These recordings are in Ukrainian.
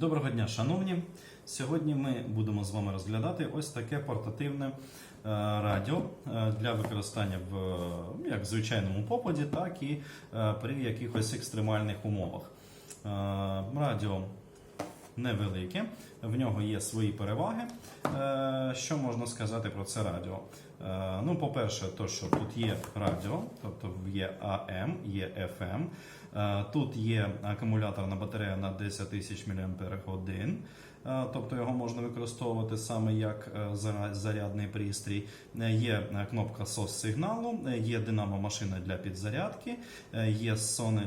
Доброго дня, шановні. Сьогодні ми будемо з вами розглядати ось таке портативне е, радіо е, для використання в е, як звичайному попаді, так і е, при якихось екстремальних умовах. Радіо невелике, в нього є свої переваги. Е, Що можна сказати про це радіо? Е, Ну, по-перше, то, що тут є радіо, тобто є АМ, є FM. Е, Тут є акумуляторна батарея на 10 тисяч мАч, тобто його можна використовувати саме як е, зарядний пристрій. Е, Є е, кнопка SOS сигналу, е, є динамо-машина для підзарядки, е, є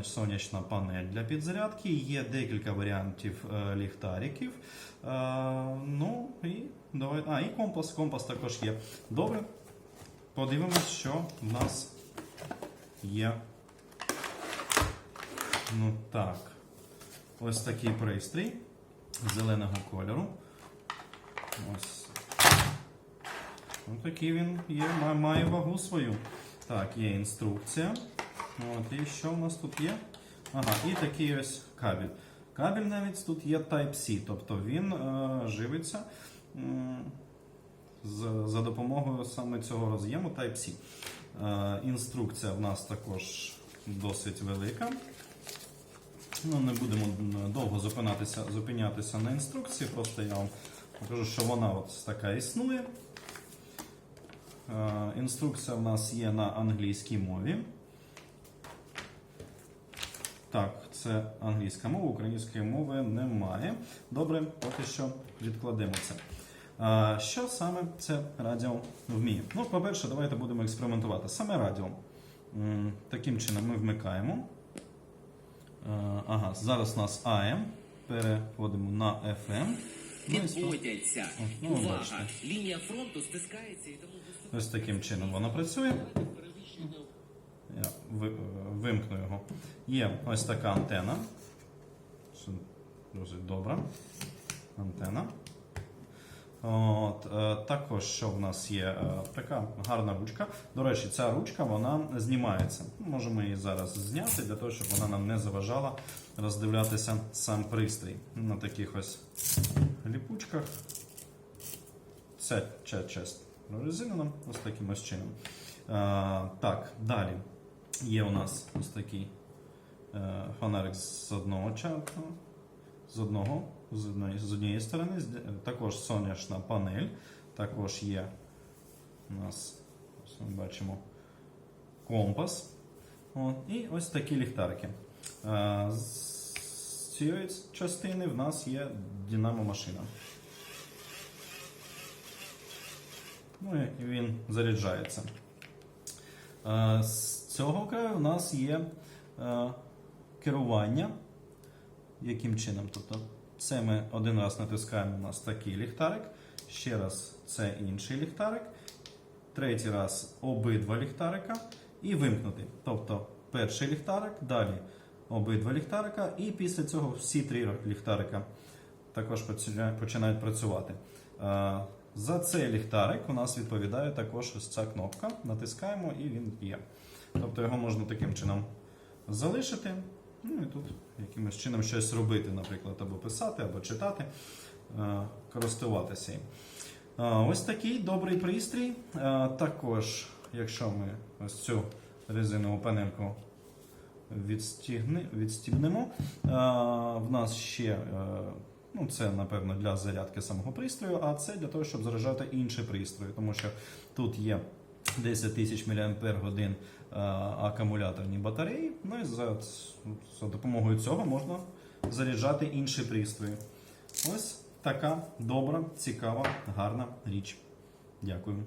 сонячна панель для підзарядки, є декілька варіантів е, ліхтариків. Е, Ну і давай. А, і компас. Компас також є. Добре. Подивимось, що в нас є. Ну так. Ось такий пристрій зеленого кольору. Ось. Ось такий він є, має, вагу свою. Так, є інструкція. От, і що у нас тут є? Ага, і такий ось кабель. Кабель навіть тут є Type-C, тобто він е, живиться м, з, за допомогою саме цього роз'єму Type-C. Е, інструкція в нас також досить велика. Ну, не будемо довго зупинятися, зупинятися на інструкції, просто я вам покажу, що вона от така існує. Е, Інструкція в нас є на англійській мові. Так, це англійська мова, української мови немає. Добре, поки що відкладемо це. А, що саме це радіо вміє? Ну, по-перше, давайте будемо експериментувати. Саме радіо. Таким чином ми вмикаємо. А, ага, зараз у нас АМ. Переходимо на FM. Ну, Підводяться. ну, Увага! Лінія фронту стискається і тому Ось таким чином воно працює. Я е, вимкну його. Є ось така антена. Дуже добра антена. От, е, також що в нас є е, така гарна ручка. До речі, ця ручка вона знімається. Можемо її зараз зняти для того, щоб вона нам не заважала роздивлятися сам пристрій на таких ось ліпучках. Ча- часть прорезинена ось таким ось чином. А, так, далі є у нас ось такий е, фонарик з одного чату, з одного, з одної, з однієї сторони, також сонячна панель, також є у нас, ось ми бачимо, компас. О, і ось такі ліхтарики. З цієї частини в нас є динамо-машина. Ну і він заряджається. З цього краю у нас є е, керування. Яким чином? Тобто, це ми один раз натискаємо у нас такий ліхтарик, ще раз це інший ліхтарик, третій раз обидва ліхтарика і вимкнути. Тобто перший ліхтарик, далі обидва ліхтарика, і після цього всі три ліхтарика також починають- працювати. За цей ліхтарик у нас відповідає також ось ця кнопка. Натискаємо і він є. Тобто його можна таким чином залишити. Ну і тут якимось чином щось робити, наприклад, або писати, або читати, е, користуватися їм. Е, Ось такий добрий пристрій. Е, Також, якщо ми ось цю резинову панельку відстібнемо, в нас ще. Ну, це, напевно, для зарядки самого пристрою, а це для того, щоб заряджати інші пристрої, тому що тут є 10 тисяч мАч е, акумуляторні батареї. Ну і за, за допомогою цього можна заряджати інші пристрої. Ось така добра, цікава, гарна річ. Дякую.